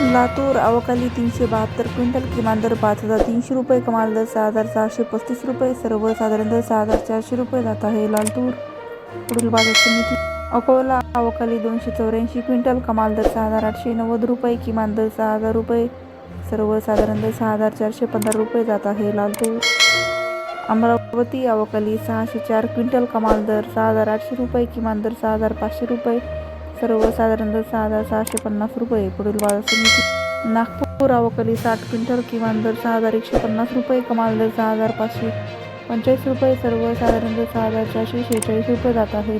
लातूर अवकाली तीनशे बहात्तर क्विंटल किमान दर पाच हजार तीनशे रुपये कमाल दर सहा हजार सहाशे पस्तीस रुपये सर्वसाधारण दर सहा हजार चारशे रुपये जात आहे लालतूर पुढील बाजार समिती. अकोला अवकाली दोनशे चौऱ्याऐंशी क्विंटल कमाल दर सहा हजार आठशे नव्वद रुपये किमान दर सहा हजार रुपये सर्वसाधारण दर सहा हजार चारशे पंधरा रुपये जात आहे लालतूर अमरावती अवकाली सहाशे चार क्विंटल कमाल दर सहा हजार आठशे रुपये किमान दर सहा हजार पाचशे रुपये सर्वसाधारणतः सहा हजार सहाशे पन्नास रुपये. पुढील बाजार समिती नागपूर अवकली साठ क्विंटल किमान दर सहा हजार एकशे पन्नास रुपये कमाल दर सहा हजार पाचशे पंचेचाळीस रुपये. सर्वसाधारणतः दर सहा हजार चारशे शेहेचाळीस रुपये जात आहे.